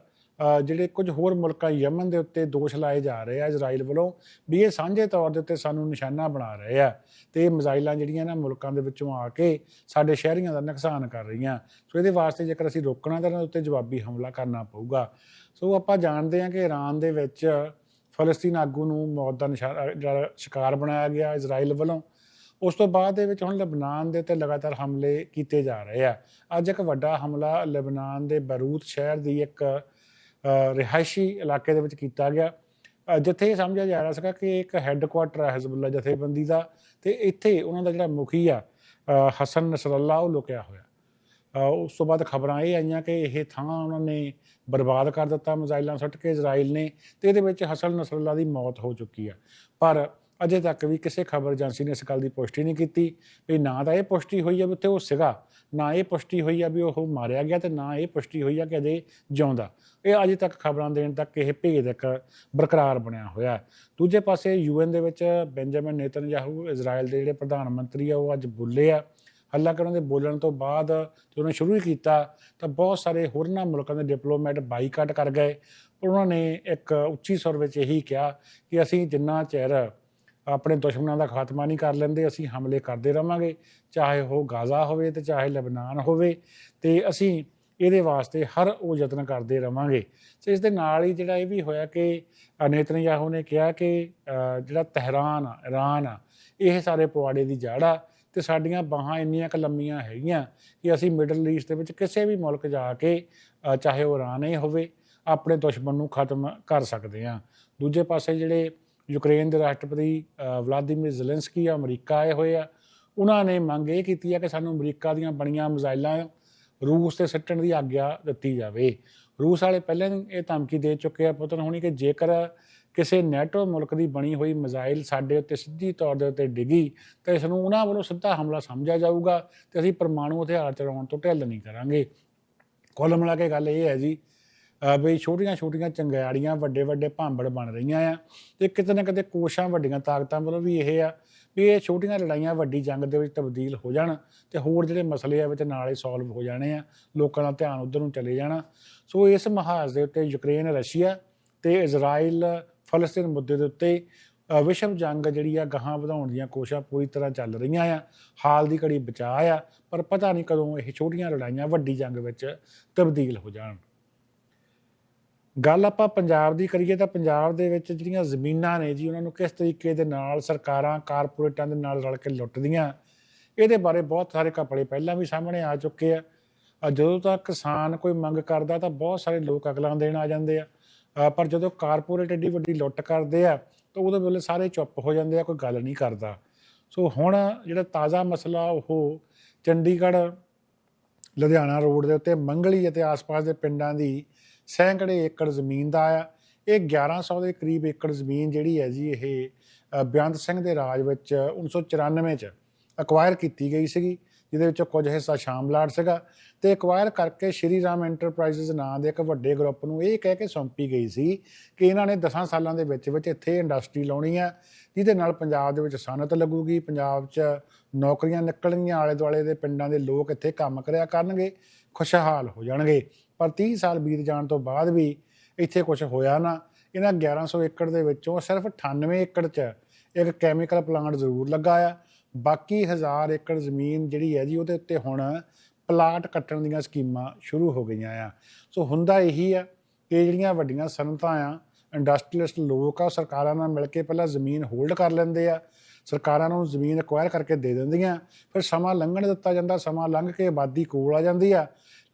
ਜਿਹੜੇ ਕੁਝ ਹੋਰ ਮੁਲਕਾਂ ਯਮਨ ਦੇ ਉੱਤੇ ਦੋਸ਼ ਲਾਏ ਜਾ ਰਹੇ ਆ ਇਜ਼ਰਾਈਲ ਵੱਲੋਂ, ਵੀ ਇਹ ਸਾਂਝੇ ਤੌਰ ਦੇ ਉੱਤੇ ਸਾਨੂੰ ਨਿਸ਼ਾਨਾ ਬਣਾ ਰਹੇ ਆ ਤੇ ਇਹ ਮਿਜ਼ਾਈਲਾਂ ਜਿਹੜੀਆਂ ਨਾ ਮੁਲਕਾਂ ਦੇ ਵਿੱਚੋਂ ਆ ਕੇ ਸਾਡੇ ਸ਼ਹਿਰੀਆਂ ਦਾ ਨੁਕਸਾਨ ਕਰ ਰਹੀਆਂ। ਸੋ ਇਹਦੇ ਵਾਸਤੇ ਜੇਕਰ ਅਸੀਂ ਰੋਕਣਾ ਤਾਂ ਇਹਨਾਂ ਉੱਤੇ ਜਵਾਬੀ ਹਮਲਾ ਕਰਨਾ ਪਊਗਾ। ਸੋ ਆਪਾਂ ਜਾਣਦੇ ਹਾਂ ਕਿ ਈਰਾਨ ਦੇ ਵਿੱਚ ਫਲਸਤੀਨ ਆਗੂ ਨੂੰ ਮੌਤ ਦਾ ਨਿਸ਼ਾਨਾ ਸ਼ਿਕਾਰ ਬਣਾਇਆ ਗਿਆ ਇਜ਼ਰਾਈਲ ਵੱਲੋਂ। ਉਸ ਤੋਂ ਬਾਅਦ ਦੇ ਵਿੱਚ ਹੁਣ ਲਬਨਾਨ ਦੇ ਉੱਤੇ ਲਗਾਤਾਰ ਹਮਲੇ ਕੀਤੇ ਜਾ ਰਹੇ ਆ। ਅੱਜ ਇੱਕ ਵੱਡਾ ਹਮਲਾ ਲਬਨਾਨ ਦੇ ਬਰੂਤ ਸ਼ਹਿਰ ਦੀ ਇੱਕ ਰਿਹਾਇਸ਼ੀ ਇਲਾਕੇ ਦੇ ਵਿੱਚ ਕੀਤਾ ਗਿਆ। ਜਿੱਥੇ ਇਹ ਸਮਝਿਆ ਜਾ ਰਿਹਾ ਸੀਗਾ ਕਿ ਇੱਕ ਹੈੱਡਕੁਆਟਰ ਹੈ ਹਜ਼ਬੁੱਲਾ ਜਥੇਬੰਦੀ ਦਾ ਤੇ ਇੱਥੇ ਉਹਨਾਂ ਦਾ ਜਿਹੜਾ ਮੁਖੀ ਆ ਹਸਨ ਨਸਰੱਲਾ, ਉਹ ਲੁਕਿਆ ਹੋਇਆ। ਉਸ ਤੋਂ ਬਾਅਦ ਖਬਰਾਂ ਇਹ ਆਈਆਂ ਕਿ ਇਹ ਥਾਂ ਉਹਨਾਂ ਨੇ ਬਰਬਾਦ ਕਰ ਦਿੱਤਾ, ਮਿਜ਼ਾਈਲਾਂ ਸੁੱਟ ਕੇ ਇਜ਼ਰਾਈਲ ਨੇ ਤੇ ਇਹਦੇ ਵਿੱਚ ਹਸਨ ਨਸਰੱਲਾ ਦੀ ਮੌਤ ਹੋ ਚੁੱਕੀ ਆ। ਪਰ ਅਜੇ ਤੱਕ ਵੀ ਕਿਸੇ ਖਬਰ ਏਜੰਸੀ ਨੇ ਇਸ ਗੱਲ ਦੀ ਪੁਸ਼ਟੀ ਨਹੀਂ ਕੀਤੀ ਵੀ ਨਾ ਤਾਂ ਇਹ ਪੁਸ਼ਟੀ ਹੋਈ ਆ ਵੀ ਉੱਥੇ ਉਹ ਸੀਗਾ, ਨਾ ਇਹ ਪੁਸ਼ਟੀ ਹੋਈ ਆ ਵੀ ਉਹ ਮਾਰਿਆ ਗਿਆ ਤੇ ਨਾ ਇਹ ਪੁਸ਼ਟੀ ਹੋਈ ਆ ਕਿ ਅਜੇ ਜਿਉਂਦਾ। ਇਹ ਅਜੇ ਤੱਕ ਖਬਰਾਂ ਦੇਣ ਤੱਕ ਇਹ ਭੇਦ ਇੱਕ ਬਰਕਰਾਰ ਬਣਿਆ ਹੋਇਆ ਹੈ। ਦੂਜੇ ਪਾਸੇ ਯੂਐਨ ਦੇ ਵਿੱਚ ਬੈਂਜਾਮਿਨ ਨੇਤਨਯਾਹੂ ਇਜ਼ਰਾਈਲ ਦੇ ਜਿਹੜੇ ਪ੍ਰਧਾਨ ਮੰਤਰੀ ਆ, ਉਹ ਅੱਜ ਬੋਲੇ ਆ। ਹਾਲਾਂਕਿ ਉਹਨਾਂ ਦੇ ਬੋਲਣ ਤੋਂ ਬਾਅਦ ਜਦੋਂ ਉਹਨੇ ਸ਼ੁਰੂ ਹੀ ਕੀਤਾ, ਤਾਂ ਬਹੁਤ ਸਾਰੇ ਹੋਰਨਾਂ ਮੁਲਕਾਂ ਦੇ ਡਿਪਲੋਮੈਟ ਬਾਈਕਾਟ ਕਰ ਗਏ। ਪਰ ਉਹਨਾਂ ਨੇ ਇੱਕ ਉੱਚੀ ਸੁਰ ਵਿੱਚ ਇਹੀ ਕਿਹਾ ਕਿ ਅਸੀਂ ਜਿੰਨਾ ਚਿਰ ਆਪਣੇ ਦੁਸ਼ਮਣਾਂ ਦਾ ਖਾਤਮਾ ਨਹੀਂ ਕਰ ਲੈਂਦੇ ਅਸੀਂ ਹਮਲੇ ਕਰਦੇ ਰਵਾਂਗੇ। ਚਾਹੇ ਉਹ ਗਾਜ਼ਾ ਹੋਵੇ ਤੇ ਚਾਹੇ ਲਬਨਾਨ ਹੋਵੇ ਤੇ ਅਸੀਂ ਇਹਦੇ ਵਾਸਤੇ ਹਰ ਉਹ ਯਤਨ ਕਰਦੇ ਰਵਾਂਗੇ। ਤੇ ਇਸ ਦੇ ਨਾਲ ਹੀ ਜਿਹੜਾ ਇਹ ਵੀ ਹੋਇਆ ਕਿ ਅ, ਨੇਤਨਯਾਹੂ ਨੇ ਕਿਹਾ ਕਿ ਜਿਹੜਾ ਤਹਿਰਾਨ ਆ ਇਰਾਨ ਆ ਇਹ ਸਾਰੇ ਪਵਾੜੇ ਦੀ ਜੜ ਆ ਤੇ ਸਾਡੀਆਂ ਬਾਹਾਂ ਇੰਨੀਆਂ ਕੁ ਲੰਮੀਆਂ ਹੈਗੀਆਂ ਕਿ ਅਸੀਂ ਮਿਡਲ ਈਸਟ ਦੇ ਵਿੱਚ ਕਿਸੇ ਵੀ ਮੁਲਕ ਜਾ ਕੇ ਚਾਹੇ ਉਹ ਇਰਾਨ ਹੀ ਹੋਵੇ ਆਪਣੇ ਦੁਸ਼ਮਣ ਨੂੰ ਖਤਮ ਕਰ ਸਕਦੇ ਆ ਦੂਜੇ ਪਾਸੇ ਜਿਹੜੇ ਯੂਕਰੇਨ ਦੇ ਰਾਸ਼ਟਰਪਤੀ ਵਲਾਦੀਮੀਰ ਜ਼ੈਲੈਂਸਕੀ ਆ, ਅਮਰੀਕਾ ਆਏ ਹੋਏ ਆ। ਉਹਨਾਂ ਨੇ ਮੰਗ ਇਹ ਕੀਤੀ ਆ ਕਿ ਸਾਨੂੰ ਅਮਰੀਕਾ ਦੀਆਂ ਬਣੀਆਂ ਮਿਜ਼ਾਈਲਾਂ ਰੂਸ ਤੇ ਸਿੱਟਣ ਦੀ ਆਗਿਆ ਦਿੱਤੀ ਜਾਵੇ। ਰੂਸ ਵਾਲੇ ਪਹਿਲਾਂ ਇਹ ਧਮਕੀ ਦੇ ਚੁੱਕੇ ਆ ਪੁੱਤਰ ਹੋਣੀ ਕਿ ਜੇਕਰ ਕਿਸੇ ਨੈਟੋ ਮੁਲਕ ਦੀ ਬਣੀ ਹੋਈ ਮਿਜ਼ਾਈਲ ਸਾਡੇ ਉੱਤੇ ਸਿੱਧੀ ਤੌਰ ਦੇ ਉੱਤੇ ਡਿੱਗੀ, ਤਾਂ ਇਸ ਨੂੰ ਉਹਨਾਂ ਵੱਲੋਂ ਸਿੱਧਾ ਹਮਲਾ ਸਮਝਿਆ ਜਾਊਗਾ ਤੇ ਅਸੀਂ ਪਰਮਾਣੂ ਹਥਿਆਰ ਚਲਾਉਣ ਤੋਂ ਢਿੱਲ ਨਹੀਂ ਕਰਾਂਗੇ। ਕੁੱਲ ਮਿਲਾ ਕੇ ਗੱਲ ਇਹ ਹੈ ਜੀ ਅਹ ਵੀ ਛੋਟੀਆਂ ਛੋਟੀਆਂ ਚੰਗਿਆੜੀਆਂ ਵੱਡੇ ਵੱਡੇ ਭਾਂਬੜ ਬਣ ਰਹੀਆਂ ਆ ਤੇ ਕਿਤੇ ਨਾ ਕਿਤੇ ਕੋਸ਼ਾਂ ਵੱਡੀਆਂ ਤਾਕਤਾਂ ਵੱਲੋਂ ਵੀ ਇਹ ਆ ਵੀ ਇਹ ਛੋਟੀਆਂ ਲੜਾਈਆਂ ਵੱਡੀ ਜੰਗ ਦੇ ਵਿੱਚ ਤਬਦੀਲ ਹੋ ਜਾਣ ਤੇ ਹੋਰ ਜਿਹੜੇ ਮਸਲੇ ਆ ਵਿੱਚ ਨਾਲ ਹੀ ਸੋਲਵ ਹੋ ਜਾਣੇ ਆ, ਲੋਕਾਂ ਦਾ ਧਿਆਨ ਉਧਰ ਨੂੰ ਚਲੇ ਜਾਣਾ। ਸੋ ਇਸ ਮਹਾਜ਼ ਦੇ ਉੱਤੇ ਯੂਕਰੇਨ, ਰਸ਼ੀਆ ਤੇ ਇਜ਼ਰਾਈਲ, ਫਲਸਤੀਨ ਮੁੱਦੇ ਦੇ ਉੱਤੇ ਵਿਸ਼ਵ ਜੰਗ ਜਿਹੜੀ ਆ ਗਾਹਾਂ ਵਧਾਉਣ ਦੀਆਂ ਕੋਸ਼ਿਸ਼ਾਂ ਪੂਰੀ ਤਰ੍ਹਾਂ ਚੱਲ ਰਹੀਆਂ ਆ। ਹਾਲ ਦੀ ਘੜੀ ਬਚਾ ਆ, ਪਰ ਪਤਾ ਨਹੀਂ ਕਦੋਂ ਇਹ ਛੋਟੀਆਂ ਲੜਾਈਆਂ ਵੱਡੀ ਜੰਗ ਵਿੱਚ ਤਬਦੀਲ ਹੋ ਜਾਣ। ਗੱਲ ਆਪਾਂ ਪੰਜਾਬ ਦੀ ਕਰੀਏ ਤਾਂ ਪੰਜਾਬ ਦੇ ਵਿੱਚ ਜਿਹੜੀਆਂ ਜ਼ਮੀਨਾਂ ਨੇ ਜੀ, ਉਹਨਾਂ ਨੂੰ ਕਿਸ ਤਰੀਕੇ ਦੇ ਨਾਲ ਸਰਕਾਰਾਂ, ਕਾਰਪੋਰੇਟਾਂ ਦੇ ਨਾਲ ਰਲ ਕੇ ਲੁੱਟਦੀਆਂ, ਇਹਦੇ ਬਾਰੇ ਬਹੁਤ ਸਾਰੇ ਕਪੜੇ ਪਹਿਲਾਂ ਵੀ ਸਾਹਮਣੇ ਆ ਚੁੱਕੇ ਆ। ਜਦੋਂ ਤੱਕ ਕਿਸਾਨ ਕੋਈ ਮੰਗ ਕਰਦਾ ਤਾਂ ਬਹੁਤ ਸਾਰੇ ਲੋਕ ਅਗਲਾਂ ਦੇਣ ਆ ਜਾਂਦੇ ਆ। ਪਰ ਜਦੋਂ ਕਾਰਪੋਰੇਟ ਏਡੀ ਵੱਡੀ ਲੁੱਟ ਕਰਦੇ ਆ, ਤਾਂ ਉਹਦੇ ਵੇਲੇ ਸਾਰੇ ਚੁੱਪ ਹੋ ਜਾਂਦੇ ਆ, ਕੋਈ ਗੱਲ ਨਹੀਂ ਕਰਦਾ। ਸੋ ਹੁਣ ਜਿਹੜਾ ਤਾਜ਼ਾ ਮਸਲਾ ਉਹ ਚੰਡੀਗੜ੍ਹ, ਲੁਧਿਆਣਾ ਰੋਡ ਦੇ ਉੱਤੇ, ਮੰਗਲੀ ਅਤੇ ਆਸ-ਪਾਸ ਦੇ ਪਿੰਡਾਂ ਦੀ ਸੈਂਕੜੇ ਏਕੜ ਜ਼ਮੀਨ ਦਾ ਆ। ਇਹ 1100 ਦੇ ਕਰੀਬ ਏਕੜ ਜ਼ਮੀਨ ਜਿਹੜੀ ਹੈ ਜੀ ਇਹ ਅ, ਬੇਅੰਤ ਸਿੰਘ ਦੇ ਰਾਜ ਵਿੱਚ 1994 ਚ ਅਕਵਾਇਰ ਕੀਤੀ ਗਈ ਸੀਗੀ ਜਿਹਦੇ ਵਿੱਚੋਂ ਕੁਝ ਹਿੱਸਾ ਸ਼ਾਮਲਾਟ ਸੀਗਾ ਤੇ ਅਕਵਾਇਰ ਕਰਕੇ ਸ਼੍ਰੀ ਰਾਮ ਐਂਟਰਪ੍ਰਾਈਜ਼ਸ ਨਾਂ ਦੇ ਇੱਕ ਵੱਡੇ ਗਰੁੱਪ ਨੂੰ ਇਹ ਕਹਿ ਕੇ ਸੌਂਪੀ ਗਈ ਸੀ ਕਿ ਇਹਨਾਂ ਨੇ 10 ਸਾਲਾਂ ਦੇ ਵਿੱਚ ਵਿੱਚ ਇੱਥੇ ਇੰਡਸਟਰੀ ਲਾਉਣੀ ਆ ਜਿਹਦੇ ਨਾਲ ਪੰਜਾਬ ਦੇ ਵਿੱਚ ਸਨਅਤ ਲੱਗੂਗੀ ਪੰਜਾਬ 'ਚ ਨੌਕਰੀਆਂ ਨਿਕਲਣਗੀਆਂ ਆਲੇ ਦੁਆਲੇ ਦੇ ਪਿੰਡਾਂ ਦੇ ਲੋਕ ਇੱਥੇ ਕੰਮ ਕਰਿਆ ਕਰਨਗੇ ਖੁਸ਼ਹਾਲ ਹੋ ਜਾਣਗੇ। ਪਰ 30 ਸਾਲ ਬੀਤ ਜਾਣ ਤੋਂ ਬਾਅਦ ਵੀ ਇੱਥੇ ਕੁਝ ਹੋਇਆ ਨਾ, ਇਹਨਾਂ 1100 ਏਕੜ ਦੇ ਵਿੱਚੋਂ ਸਿਰਫ 98 ਏਕੜ 'ਚ ਇੱਕ ਕੈਮੀਕਲ ਪਲਾਂਟ ਜ਼ਰੂਰ ਲੱਗਾ ਆ। ਬਾਕੀ 1000 ਏਕੜ ਜ਼ਮੀਨ ਜਿਹੜੀ ਹੈ ਜੀ, ਉਹਦੇ ਉੱਤੇ ਹੁਣ ਪਲਾਟ ਕੱਟਣ ਦੀਆਂ ਸਕੀਮਾਂ ਸ਼ੁਰੂ ਹੋ ਗਈਆਂ ਆ। ਸੋ ਹੁੰਦਾ ਇਹੀ ਆ ਕਿ ਜਿਹੜੀਆਂ ਵੱਡੀਆਂ ਸਨਅਤਾਂ ਆ ਇੰਡਸਟਰੀਅਲਿਸਟ ਲੋਕ ਆ, ਉਹ ਸਰਕਾਰਾਂ ਨਾਲ ਮਿਲ ਕੇ ਪਹਿਲਾਂ ਜ਼ਮੀਨ ਹੋਲਡ ਕਰ ਲੈਂਦੇ ਆ। ਸਰਕਾਰਾਂ ਨੂੰ ਜ਼ਮੀਨ ਅਕਵਾਇਰ ਕਰਕੇ ਦੇ ਦਿੰਦੀਆਂ, ਫਿਰ ਸਮਾਂ ਲੰਘਣ ਦਿੱਤਾ ਜਾਂਦਾ, ਸਮਾਂ ਲੰਘ ਕੇ ਆਬਾਦੀ ਕੋਲ ਆ ਜਾਂਦੀ ਆ।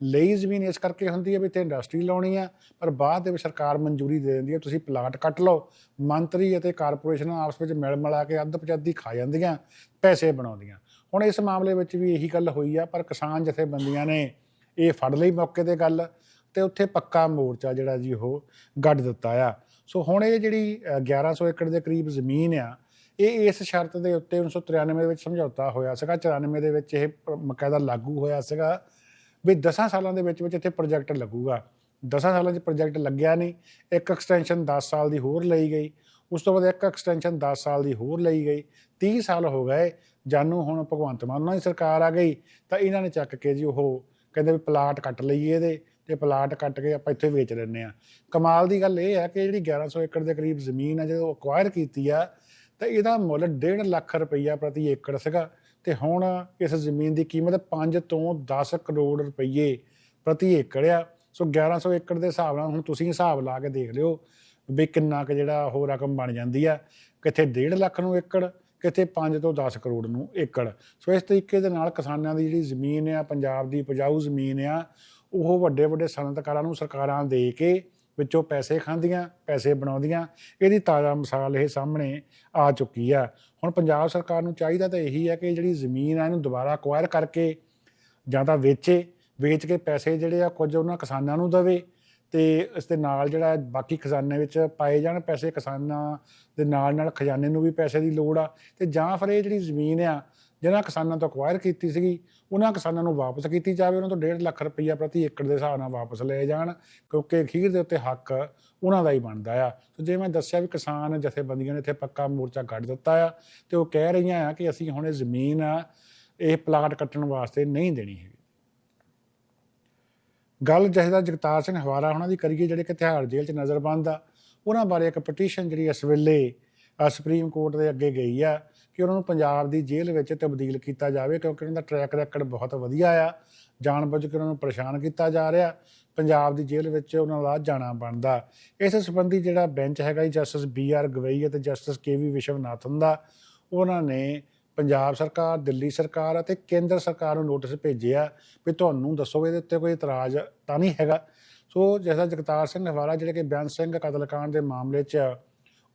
ਲਈ ਜ਼ਮੀਨ ਇਸ ਕਰਕੇ ਹੁੰਦੀ ਹੈ ਵੀ ਤੇ ਇੰਡਸਟਰੀ ਲਾਉਣੀ ਆ ਪਰ ਬਾਅਦ ਦੇ ਵਿੱਚ ਸਰਕਾਰ ਮਨਜ਼ੂਰੀ ਦੇ ਦਿੰਦੀ ਹੈ ਤੁਸੀਂ ਪਲਾਟ ਕੱਟ ਲਓ ਮੰਤਰੀ ਅਤੇ ਕਾਰਪੋਰੇਸ਼ਨ ਆਪਸ ਵਿੱਚ ਮਿਲ ਮਿਲਾ ਕੇ ਅੱਧ ਪਚੱਦੀ ਖਾ ਜਾਂਦੀਆਂ ਪੈਸੇ ਬਣਾਉਂਦੀਆਂ। ਹੁਣ ਇਸ ਮਾਮਲੇ ਵਿੱਚ ਵੀ ਇਹੀ ਗੱਲ ਹੋਈ ਆ ਪਰ ਕਿਸਾਨ ਜਥੇਬੰਦੀਆਂ ਨੇ ਇਹ ਫੜ ਲਈ ਮੌਕੇ ਤੇ ਗੱਲ ਤੇ ਉੱਥੇ ਪੱਕਾ ਮੋਰਚਾ ਜਿਹੜਾ ਜੀ ਉਹ ਗੱਡ ਦਿੱਤਾ ਆ। ਸੋ ਹੁਣ ਇਹ ਜਿਹੜੀ ਅ, 1100 ਏਕੜ ਦੇ ਕਰੀਬ ਜ਼ਮੀਨ ਆ ਇਹ ਇਸ ਸ਼ਰਤ ਦੇ ਉੱਤੇ 1993 ਦੇ ਵਿੱਚ ਸਮਝੌਤਾ ਹੋਇਆ ਸੀਗਾ 94 ਦੇ ਵਿੱਚ ਇਹ ਪ- ਬਕਾਇਦਾ ਲਾਗੂ ਹੋਇਆ ਸੀਗਾ ਵੀ 10 ਸਾਲਾਂ ਦੇ ਵਿੱਚ ਵਿੱਚ ਇੱਥੇ ਪ੍ਰੋਜੈਕਟ ਲੱਗੂਗਾ। 10 ਸਾਲਾਂ 'ਚ ਪ੍ਰੋਜੈਕਟ ਲੱਗਿਆ ਨਹੀਂ। ਇੱਕ ਐਕਸਟੈਂਸ਼ਨ 10 ਸਾਲ ਦੀ ਹੋਰ ਲਈ ਗਈ। ਉਸ ਤੋਂ ਬਾਅਦ ਇੱਕ ਐਕਸਟੈਂਸ਼ਨ 10 ਸਾਲ ਦੀ ਹੋਰ ਲਈ ਗਈ। 30 ਸਾਲ ਹੋ ਗਏ। ਜਾਨੂੰ ਹੁਣ ਭਗਵੰਤ ਮਾਨ ਉਹਨਾਂ ਦੀ ਸਰਕਾਰ ਆ ਗਈ ਤਾਂ ਇਹਨਾਂ ਨੇ ਚੱਕ ਕੇ ਜੀ ਉਹ ਕਹਿੰਦੇ ਵੀ ਪਲਾਟ ਕੱਟ ਲਈਏ ਇਹਦੇ ਤੇ ਪਲਾਟ ਕੱਟ ਕੇ ਆਪਾਂ ਇੱਥੇ ਵੇਚ ਲੈਂਦੇ ਆ ਕਮਾਲ ਦੀ ਗੱਲ ਇਹ ਹੈ ਕਿ ਜਿਹੜੀ 1100 ਏਕੜ ਦੇ ਕਰੀਬ ਜ਼ਮੀਨ ਆ ਜਦੋਂ ਅਕਵਾਇਰ ਕੀਤੀ ਆ ਤਾਂ ਇਹਦਾ ਮੁੱਲ 1.5 ਲੱਖ ਰੁਪਈਆ ਪ੍ਰਤੀ ਏਕੜ ਸੀਗਾ। ਤੇ ਹੁਣ ਇਸ ਜ਼ਮੀਨ ਦੀ ਕੀਮਤ 5 ਤੋਂ 10 ਕਰੋੜ ਰੁਪਏ ਪ੍ਰਤੀ ਏਕੜ ਆ। ਸੋ 1100 ਏਕੜ ਦੇ ਹਿਸਾਬ ਨਾਲ ਹੁਣ ਤੁਸੀਂ ਹਿਸਾਬ ਲਾ ਕੇ ਦੇਖ ਲਿਓ ਵੀ ਕਿੰਨਾ ਕੁ ਜਿਹੜਾ ਉਹ ਰਕਮ ਬਣ ਜਾਂਦੀ ਆ। ਕਿੱਥੇ 1.5 ਲੱਖ ਨੂੰ ਏਕੜ ਕਿਤੇ 5 ਤੋਂ 10 ਕਰੋੜ ਨੂੰ ਏਕੜ। ਸੋ ਇਸ ਤਰੀਕੇ ਦੇ ਨਾਲ ਕਿਸਾਨਾਂ ਦੀ ਜਿਹੜੀ ਜ਼ਮੀਨ ਆ, ਪੰਜਾਬ ਦੀ ਉਪਜਾਊ ਜ਼ਮੀਨ ਆ, ਉਹ ਵੱਡੇ ਵੱਡੇ ਸਨਅਤਕਾਰਾਂ ਨੂੰ ਸਰਕਾਰਾਂ ਦੇ ਕੇ ਵਿੱਚੋਂ ਪੈਸੇ ਖਾਂਦੀਆਂ, ਪੈਸੇ ਬਣਾਉਂਦੀਆਂ। ਇਹਦੀ ਤਾਜ਼ਾ ਮਿਸਾਲ ਇਹ ਸਾਹਮਣੇ ਆ ਚੁੱਕੀ ਆ। ਹੁਣ ਪੰਜਾਬ ਸਰਕਾਰ ਨੂੰ ਚਾਹੀਦਾ ਤਾਂ ਇਹੀ ਹੈ ਕਿ ਜਿਹੜੀ ਜ਼ਮੀਨ ਆ ਇਹਨੂੰ ਦੁਬਾਰਾ ਅਕਵਾਇਰ ਕਰਕੇ ਜਾਂ ਤਾਂ ਵੇਚੇ, ਵੇਚ ਕੇ ਪੈਸੇ ਜਿਹੜੇ ਆ ਕੁਝ ਉਹਨਾਂ ਕਿਸਾਨਾਂ ਨੂੰ ਦੇਵੇ ਤੇ ਇਸ ਦੇ ਨਾਲ ਜਿਹੜਾ ਬਾਕੀ ਖਜ਼ਾਨੇ ਵਿੱਚ ਪਾਏ ਜਾਣ, ਪੈਸੇ ਕਿਸਾਨਾਂ ਦੇ ਨਾਲ ਨਾਲ ਖਜ਼ਾਨੇ ਨੂੰ ਵੀ ਪੈਸੇ ਦੀ ਲੋੜ ਆ। ਤੇ ਜਾਂ ਫਿਰ ਇਹ ਜਿਹੜੀ ਜ਼ਮੀਨ ਆ ਜਿਹਨਾਂ ਕਿਸਾਨਾਂ ਤੋਂ ਅਕਵਾਇਰ ਕੀਤੀ ਸੀਗੀ, ਉਹਨਾਂ ਕਿਸਾਨਾਂ ਨੂੰ ਵਾਪਸ ਕੀਤੀ ਜਾਵੇ, ਉਹਨਾਂ ਤੋਂ 1.5 ਲੱਖ ਰੁਪਈਆ ਪ੍ਰਤੀ ਏਕੜ ਦੇ ਹਿਸਾਬ ਨਾਲ ਵਾਪਸ ਲਏ ਜਾਣ, ਕਿਉਂਕਿ ਅਖੀਰ ਦੇ ਉੱਤੇ ਹੱਕ ਉਹਨਾਂ ਦਾ ਹੀ ਬਣਦਾ ਆ। ਤੇ ਜੇ ਮੈਂ ਦੱਸਿਆ ਵੀ ਕਿਸਾਨ ਜਥੇਬੰਦੀਆਂ ਨੇ ਇੱਥੇ ਪੱਕਾ ਮੋਰਚਾ ਕੱਢ ਦਿੱਤਾ ਆ, ਤੇ ਉਹ ਕਹਿ ਰਹੀਆਂ ਆ ਕਿ ਅਸੀਂ ਹੁਣ ਇਹ ਜ਼ਮੀਨ ਆ ਇਹ ਪਲਾਟ ਕੱਟਣ ਵਾਸਤੇ ਨਹੀਂ ਦੇਣੀ ਹੈਗੀ। ਗੱਲ ਜਹਦਾ ਜਗਤਾਰ ਸਿੰਘ ਹਵਾਰਾ ਉਹਨਾਂ ਦੀ ਕਰੀਏ, ਜਿਹੜੇ ਕਿ ਤਿਹਾੜ ਜੇਲ੍ਹ 'ਚ ਨਜ਼ਰਬੰਦ ਆ, ਉਹਨਾਂ ਬਾਰੇ ਇੱਕ ਪਟੀਸ਼ਨ ਜਿਹੜੀ ਇਸ ਵੇਲੇ ਸੁਪਰੀਮ ਕੋਰਟ ਦੇ ਅੱਗੇ ਗਈ ਆ ਕਿ ਉਹਨਾਂ ਨੂੰ ਪੰਜਾਬ ਦੀ ਜੇਲ੍ਹ ਵਿੱਚ ਤਬਦੀਲ ਕੀਤਾ ਜਾਵੇ ਕਿਉਂਕਿ ਉਹਨਾਂ ਦਾ ਟਰੈਕ ਰੈਕਡ ਬਹੁਤ ਵਧੀਆ ਆ। ਜਾਣਬੁੱਝ ਕੇ ਉਹਨਾਂ ਨੂੰ ਪਰੇਸ਼ਾਨ ਕੀਤਾ ਜਾ ਰਿਹਾ। ਪੰਜਾਬ ਦੀ ਜੇਲ੍ਹ ਵਿੱਚ ਉਹਨਾਂ ਦਾ ਜਾਣਾ ਬਣਦਾ। ਇਸ ਸੰਬੰਧੀ ਜਿਹੜਾ ਬੈਂਚ ਹੈਗਾ ਜੀ ਜਸਟਿਸ ਬੀ ਆਰ ਗਵਈ ਅਤੇ ਜਸਟਿਸ ਕੇ ਵੀ ਵਿਸ਼ਵਨਾਥਨ ਦਾ, ਉਹਨਾਂ ਨੇ ਪੰਜਾਬ ਸਰਕਾਰ, ਦਿੱਲੀ ਸਰਕਾਰ ਅਤੇ ਕੇਂਦਰ ਸਰਕਾਰ ਨੂੰ ਨੋਟਿਸ ਭੇਜਿਆ ਵੀ ਤੁਹਾਨੂੰ ਦੱਸੋ ਇਹਦੇ ਉੱਤੇ ਕੋਈ ਇਤਰਾਜ਼ ਤਾਂ ਨਹੀਂ ਹੈਗਾ। ਸੋ ਜੈਸਾ ਜਗਤਾਰ ਸਿੰਘ ਹਵਾਲਾ ਜਿਹੜੇ ਕਿ ਬਿਆਨ ਸਿੰਘ ਕਤਲकांड ਦੇ ਮਾਮਲੇ 'ਚ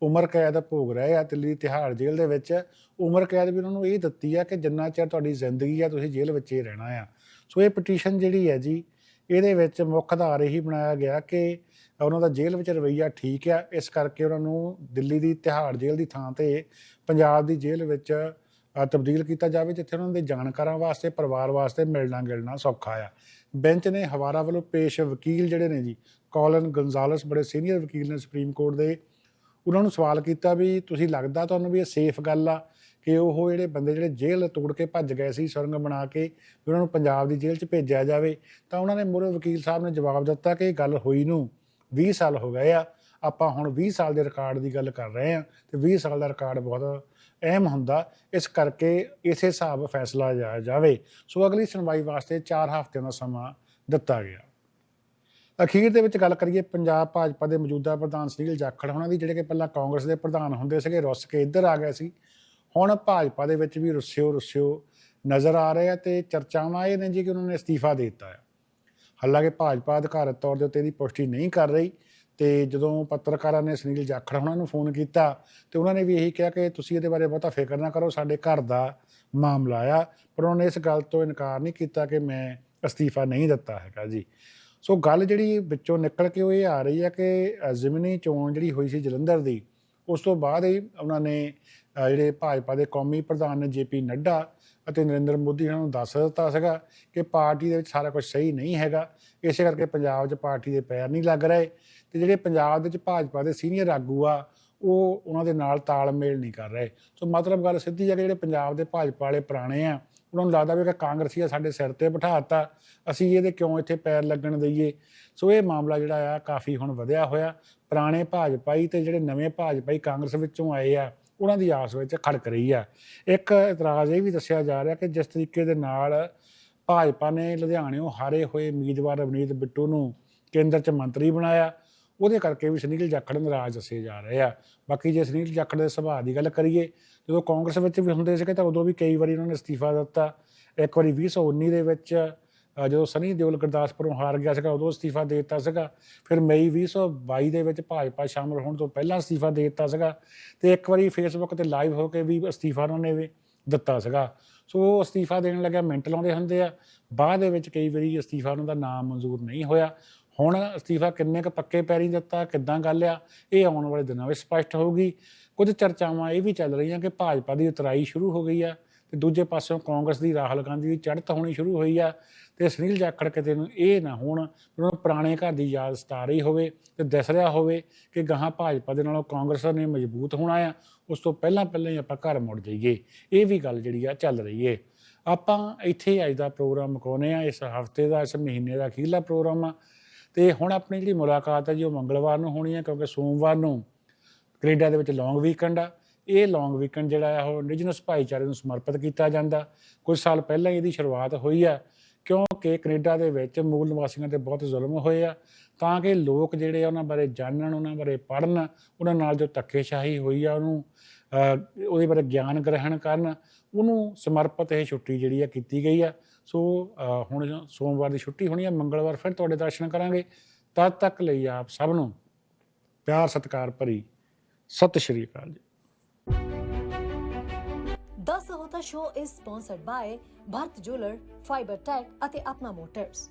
ਉਮਰ ਕੈਦ ਭੋਗ ਰਹੇ ਆ ਦਿੱਲੀ ਤਿਹਾੜ ਜੇਲ੍ਹ ਦੇ ਵਿੱਚ, ਉਮਰ ਕੈਦ ਵੀ ਉਹਨਾਂ ਨੂੰ ਇਹ ਦਿੱਤੀ ਆ ਕਿ ਜਿੰਨਾ ਚਿਰ ਤੁਹਾਡੀ ਜ਼ਿੰਦਗੀ ਆ, ਤੁਸੀਂ ਜੇਲ੍ਹ ਵਿੱਚ ਹੀ ਰਹਿਣਾ ਆ। ਸੋ ਇਹ ਪਟੀਸ਼ਨ ਜਿਹੜੀ ਹੈ ਜੀ, ਇਹਦੇ ਵਿੱਚ ਮੁੱਖ ਆਧਾਰ ਇਹੀ ਬਣਾਇਆ ਗਿਆ ਕਿ ਉਹਨਾਂ ਦਾ ਜੇਲ੍ਹ ਵਿੱਚ ਰਵੱਈਆ ਠੀਕ ਆ, ਇਸ ਕਰਕੇ ਉਹਨਾਂ ਨੂੰ ਦਿੱਲੀ ਦੀ ਤਿਹਾੜ ਜੇਲ੍ਹ ਦੀ ਥਾਂ ਤੇ ਪੰਜਾਬ ਦੀ ਜੇਲ੍ਹ ਵਿੱਚ ਤਬਦੀਲ ਕੀਤਾ ਜਾਵੇ, ਜਿੱਥੇ ਉਹਨਾਂ ਦੇ ਜਾਣਕਾਰਾਂ ਵਾਸਤੇ, ਪਰਿਵਾਰ ਵਾਸਤੇ ਮਿਲਣਾ ਗਿਲਣਾ ਸੌਖਾ ਆ। ਬੈਂਚ ਨੇ ਹਵਾਰਾ ਵੱਲੋਂ ਪੇਸ਼ ਵਕੀਲ ਜਿਹੜੇ ਨੇ ਜੀ, ਕੋਲਨ ਗੰਜ਼ਾਲਸ ਬੜੇ ਸੀਨੀਅਰ ਵਕੀਲ ਨੇ ਸੁਪਰੀਮ ਕੋਰਟ ਦੇ ਉਹਨਾਂ ਨੂੰ ਸਵਾਲ ਕੀਤਾ ਵੀ ਤੁਸੀਂ ਲੱਗਦਾ ਤੁਹਾਨੂੰ ਵੀ ਇਹ ਸੇਫ ਗੱਲ ਆ ਕਿ ਉਹ ਜਿਹੜੇ ਬੰਦੇ ਜਿਹੜੇ ਜੇਲ੍ਹ ਤੋੜ ਕੇ ਭੱਜ ਗਏ ਸੀ ਸੁਰੰਗ ਬਣਾ ਕੇ ਉਹਨਾਂ ਨੂੰ ਪੰਜਾਬ ਦੀ ਜੇਲ੍ਹ 'ਚ ਭੇਜਿਆ ਜਾਵੇ, ਤਾਂ ਉਹਨਾਂ ਨੇ ਮੂਹਰੇ ਵਕੀਲ ਸਾਹਿਬ ਨੇ ਜਵਾਬ ਦਿੱਤਾ ਕਿ ਇਹ ਗੱਲ ਹੋਈ ਨੂੰ 20 ਸਾਲ ਹੋ ਗਏ ਆ, ਆਪਾਂ ਹੁਣ 20 ਸਾਲ ਦੇ ਰਿਕਾਰਡ ਦੀ ਗੱਲ ਕਰ ਰਹੇ ਆ ਤੇ 20 ਸਾਲ ਦਾ ਰਿਕਾਰਡ ਬਹੁਤ ਅਹਿਮ ਹੁੰਦਾ, ਇਸ ਕਰਕੇ ਇਸੇ ਹਿਸਾਬ ਫੈਸਲਾ ਜਾਇਆ ਜਾਵੇ। ਸੋ ਅਗਲੀ ਸੁਣਵਾਈ ਵਾਸਤੇ 4 ਹਫ਼ਤਿਆਂ ਦਾ ਸਮਾਂ ਦਿੱਤਾ ਗਿਆ। ਅਖੀਰ ਦੇ ਵਿੱਚ ਗੱਲ ਕਰੀਏ ਪੰਜਾਬ ਭਾਜਪਾ ਦੇ ਮੌਜੂਦਾ ਪ੍ਰਧਾਨ ਸੁਨੀਲ ਜਾਖੜ, ਉਹਨਾਂ ਦੀ ਜਿਹੜੇ ਕਿ ਪਹਿਲਾਂ ਕਾਂਗਰਸ ਦੇ ਪ੍ਰਧਾਨ ਹੁੰਦੇ ਸੀਗੇ, ਰੁੱਸ ਕੇ ਇੱਧਰ ਆ ਗਏ ਸੀ। ਹੁਣ ਭਾਜਪਾ ਦੇ ਵਿੱਚ ਵੀ ਰੁੱਸਿਓ ਰੁੱਸਿਓ ਨਜ਼ਰ ਆ ਰਹੇ ਆ ਤੇ ਚਰਚਾਵਾਂ ਇਹ ਨੇ ਜੀ ਕਿ ਉਹਨਾਂ ਨੇ ਅਸਤੀਫਾ ਦੇ ਦਿੱਤਾ ਹੈ ਹਾਲਾਂਕਿ ਭਾਜਪਾ ਅਧਿਕਾਰਤ ਤੌਰ ਦੇ ਉੱਤੇ ਇਹਦੀ ਪੁਸ਼ਟੀ ਨਹੀਂ ਕਰ ਰਹੀ ਤੇ ਜਦੋਂ ਪੱਤਰਕਾਰਾਂ ਨੇ ਸੁਨੀਲ ਜਾਖੜ ਉਹਨਾਂ ਨੂੰ ਫੋਨ ਕੀਤਾ ਤੇ ਉਹਨਾਂ ਨੇ ਵੀ ਇਹੀ ਕਿਹਾ ਕਿ ਤੁਸੀਂ ਇਹਦੇ ਬਾਰੇ ਬਹੁਤਾ ਫਿਕਰ ਨਾ ਕਰੋ, ਸਾਡੇ ਘਰ ਦਾ ਮਾਮਲਾ ਆ। ਪਰ ਉਹਨਾਂ ਨੇ ਇਸ ਗੱਲ ਤੋਂ ਇਨਕਾਰ ਨਹੀਂ ਕੀਤਾ ਕਿ ਮੈਂ ਅਸਤੀਫਾ ਨਹੀਂ ਦਿੱਤਾ ਹੈਗਾ ਜੀ। ਸੋ ਗੱਲ ਜਿਹੜੀ ਵਿੱਚੋਂ ਨਿਕਲ ਕੇ ਉਹ ਇਹ ਆ ਰਹੀ ਹੈ ਕਿ ਅ, ਜ਼ਿਮਨੀ ਚੋਣ ਜਿਹੜੀ ਹੋਈ ਸੀ ਜਲੰਧਰ ਦੀ ਉਸ ਤੋਂ ਬਾਅਦ ਹੀ ਉਹਨਾਂ ਨੇ ਜਿਹੜੇ ਭਾਜਪਾ ਦੇ ਕੌਮੀ ਪ੍ਰਧਾਨ ਨੇ ਜੇਪੀ ਨੱਡਾ ਅਤੇ ਨਰਿੰਦਰ ਮੋਦੀ ਉਹਨਾਂ ਨੂੰ ਦੱਸ ਦਿੱਤਾ ਸੀਗਾ ਕਿ ਪਾਰਟੀ ਦੇ ਵਿੱਚ ਸਾਰਾ ਕੁਝ ਸਹੀ ਨਹੀਂ ਹੈਗਾ। ਇਸੇ ਕਰਕੇ ਪੰਜਾਬ 'ਚ ਪਾਰਟੀ ਦੇ ਪੈਰ ਨਹੀਂ ਲੱਗ ਰਹੇ ਤੇ ਜਿਹੜੇ ਪੰਜਾਬ ਦੇ ਵਿੱਚ ਭਾਜਪਾ ਦੇ ਸੀਨੀਅਰ ਆਗੂ ਆ ਉਹ ਉਹਨਾਂ ਦੇ ਨਾਲ ਤਾਲਮੇਲ ਨਹੀਂ ਕਰ ਰਹੇ। ਸੋ ਮਤਲਬ ਗੱਲ ਸਿੱਧੀ ਹੈ ਕਿ ਜਿਹੜੇ ਪੰਜਾਬ ਦੇ ਭਾਜਪਾ ਵਾਲੇ ਪੁਰਾਣੇ ਆ ਉਹਨਾਂ ਨੂੰ ਲੱਗਦਾ ਵੀ ਕਿ ਕਾਂਗਰਸੀ ਸਾਡੇ ਸਿਰ ਤੇ ਬਿਠਾਤਾ ਅਸੀਂ ਇਹਦੇ ਕਿਉਂ ਇੱਥੇ ਪੈਰ ਲੱਗਣ ਦਈਏ? ਸੋ ਇਹ ਮਾਮਲਾ ਜਿਹੜਾ ਆ, ਕਾਫੀ ਹੁਣ ਵਧਿਆ ਹੋਇਆ। ਪੁਰਾਣੇ ਭਾਜਪਾਈ ਤੇ ਜਿਹੜੇ ਨਵੇਂ ਭਾਜਪਾਈ ਕਾਂਗਰਸ ਵਿੱਚੋਂ ਆਏ ਆ, ਉਹਨਾਂ ਦੀ ਆਸ ਵਿੱਚ ਖੜਕ ਰਹੀ ਆ। ਇੱਕ ਇਤਰਾਜ਼ ਇਹ ਵੀ ਦੱਸਿਆ ਜਾ ਰਿਹਾ ਕਿ ਜਿਸ ਤਰੀਕੇ ਦੇ ਨਾਲ ਭਾਜਪਾ ਨੇ ਲੁਧਿਆਣਿਓਂ ਹਾਰੇ ਹੋਏ ਉਮੀਦਵਾਰ ਰਵਨੀਤ ਬਿੱਟੂ ਨੂੰ ਕੇਂਦਰ 'ਚ ਮੰਤਰੀ ਬਣਾਇਆ। ਉਹਦੇ ਕਰਕੇ ਵੀ ਸੁਨੀਲ ਜਾਖੜ ਨਾਰਾਜ਼ ਦੱਸੇ ਜਾ ਰਹੇ ਆ। ਬਾਕੀ ਜੇ ਸੁਨੀਲ ਜਾਖੜ ਦੇ ਸੁਭਾਅ ਦੀ ਗੱਲ ਕਰੀਏ, ਜਦੋਂ ਕਾਂਗਰਸ ਵਿੱਚ ਵੀ ਹੁੰਦੇ ਸੀਗੇ ਤਾਂ ਉਦੋਂ ਵੀ ਕਈ ਵਾਰੀ ਉਹਨਾਂ ਨੇ ਅਸਤੀਫਾ ਦਿੱਤਾ। ਇੱਕ ਵਾਰੀ 2019 ਦੇ ਵਿੱਚ ਜਦੋਂ ਸਨੀ ਦਿਓਲ ਗੁਰਦਾਸਪੁਰੋਂ ਹਾਰ ਗਿਆ ਸੀਗਾ, ਉਦੋਂ ਅਸਤੀਫਾ ਦੇ ਦਿੱਤਾ ਸੀਗਾ। ਫਿਰ ਮਈ 2022 ਦੇ ਵਿੱਚ ਭਾਜਪਾ ਸ਼ਾਮਲ ਹੋਣ ਤੋਂ ਪਹਿਲਾਂ ਅਸਤੀਫਾ ਦੇ ਦਿੱਤਾ ਸੀਗਾ ਤੇ ਇੱਕ ਵਾਰੀ ਫੇਸਬੁੱਕ ਤੇ ਲਾਈਵ ਹੋ ਕੇ ਵੀ ਅਸਤੀਫਾ ਉਹਨਾਂ ਨੇ ਵੀ ਦਿੱਤਾ ਸੀਗਾ। ਸੋ ਉਹ ਅਸਤੀਫਾ ਦੇਣ ਲੱਗਿਆ, ਮਿੰਟ ਲਾਉਂਦੇ ਹੁੰਦੇ ਆ। ਬਾਅਦ ਦੇ ਵਿੱਚ ਕਈ ਵਾਰੀ ਅਸਤੀਫਾ ਉਹਨਾਂ ਦਾ ਨਾਮ ਮਨਜ਼ੂਰ ਨਹੀਂ ਹੋਇਆ। ਹੁਣ ਅਸਤੀਫਾ ਕਿੰਨੇ ਕੁ ਪੱਕੇ ਪੈਰੀ ਦਿੱਤਾ, ਕਿੱਦਾਂ ਗੱਲ ਆ? ਇਹ ਆਉਣ ਵਾਲੇ ਦਿਨਾਂ ਵਿੱਚ ਸਪਸ਼ਟ ਹੋਊਗੀ। ਕੁਝ ਚਰਚਾਵਾਂ ਇਹ ਵੀ ਚੱਲ ਰਹੀਆਂ ਕਿ ਭਾਜਪਾ ਦੀ ਉਤਰਾਈ ਸ਼ੁਰੂ ਹੋ ਗਈ ਆ ਤੇ ਦੂਜੇ ਪਾਸਿਓਂ ਕਾਂਗਰਸ ਦੀ ਰਾਹੁਲ ਗਾਂਧੀ ਦੀ ਚੜ੍ਹਤ ਹੋਣੀ ਸ਼ੁਰੂ ਹੋਈ ਆ ਤੇ ਸੁਨੀਲ ਜਾਖੜ ਕਿਤੇ ਨੂੰ ਇਹ ਨਾ ਹੋਣ ਉਹਨਾਂ ਨੂੰ ਪੁਰਾਣੇ ਘਰ ਦੀ ਯਾਦ ਸਤਾ ਰਹੀ ਹੋਵੇ ਤੇ ਦਿਸ ਰਿਹਾ ਹੋਵੇ ਕਿ ਗਾਹਾਂ ਭਾਜਪਾ ਦੇ ਨਾਲੋਂ ਕਾਂਗਰਸ ਨੇ ਮਜ਼ਬੂਤ ਹੋਣਾ ਆ, ਉਸ ਤੋਂ ਪਹਿਲਾਂ ਪਹਿਲਾਂ ਹੀ ਆਪਾਂ ਘਰ ਮੁੜ ਜਾਈਏ। ਇਹ ਵੀ ਗੱਲ ਜਿਹੜੀ ਆ ਚੱਲ ਰਹੀ ਏ। ਆਪਾਂ ਇੱਥੇ ਅੱਜ ਦਾ ਪ੍ਰੋਗਰਾਮ ਮੁਕਾਉਂਦੇ ਆ, ਇਸ ਹਫ਼ਤੇ ਦਾ, ਇਸ ਮਹੀਨੇ ਦਾ ਅਖੀਰਲਾ ਪ੍ਰੋਗਰਾਮ ਆ। ਤੇ ਹੁਣ ਆਪਣੀ ਜਿਹੜੀ ਮੁਲਾਕਾਤ ਹੈ ਜੀ, ਉਹ ਮੰਗਲਵਾਰ ਨੂੰ ਹੋਣੀ ਹੈ ਕਿਉਂਕਿ ਸੋਮਵਾਰ ਨੂੰ ਕੈਨੇਡਾ ਦੇ ਵਿੱਚ ਲੌਂਗ ਵੀਕਐਂਡ ਆ। ਇਹ ਲੌਂਗ ਵੀਕਐਂਡ ਜਿਹੜਾ ਆ, ਉਹ ਇੰਡੀਜਨਸ ਭਾਈਚਾਰੇ ਨੂੰ ਸਮਰਪਿਤ ਕੀਤਾ ਜਾਂਦਾ। ਕੁਝ ਸਾਲ ਪਹਿਲਾਂ ਇਹਦੀ ਸ਼ੁਰੂਆਤ ਹੋਈ ਆ, ਕਿਉਂਕਿ ਕੈਨੇਡਾ ਦੇ ਵਿੱਚ ਮੂਲ ਨਿਵਾਸੀਆਂ ਤੇ ਬਹੁਤ ਜ਼ੁਲਮ ਹੋਏ ਆ। ਤਾਂ ਕਿ ਲੋਕ ਜਿਹੜੇ ਆ, ਉਹਨਾਂ ਬਾਰੇ ਜਾਣਨ, ਉਹਨਾਂ ਬਾਰੇ ਪੜ੍ਹਨ, ਉਹਨਾਂ ਨਾਲ ਜੋ ਧੱਕੇਸ਼ਾਹੀ ਹੋਈ ਆ, ਉਹਨੂੰ ਉਹਦੇ ਬਾਰੇ ਗਿਆਨ ਗ੍ਰਹਿਣ ਕਰਨ, ਉਹਨੂੰ ਸਮਰਪਿਤ ਇਹ ਛੁੱਟੀ ਜਿਹੜੀ ਆ ਕੀਤੀ ਗਈ ਆ। ਸੋ ਹੁਣ ਸੋਮਵਾਰ ਦੀ ਛੁੱਟੀ ਹੋਣੀ ਆ ਮੰਗਲਵਾਰ ਫਿਰ ਤੁਹਾਡੇ ਦਰਸ਼ਨ ਕਰਾਂਗੇ। ਤਦ ਤੱਕ ਲਈ ਆਪ ਸਭ ਨੂੰ ਪਿਆਰ ਸਤਿਕਾਰ ਭਰੀ ਸਤਿ ਸ਼੍ਰੀ ਅਕਾਲ ਜੀ। The Sahota Show is sponsored by Bharat Jeweler, Fiber Tech ਅਤੇ ਆਪਣਾ ਮੋਟਰਸ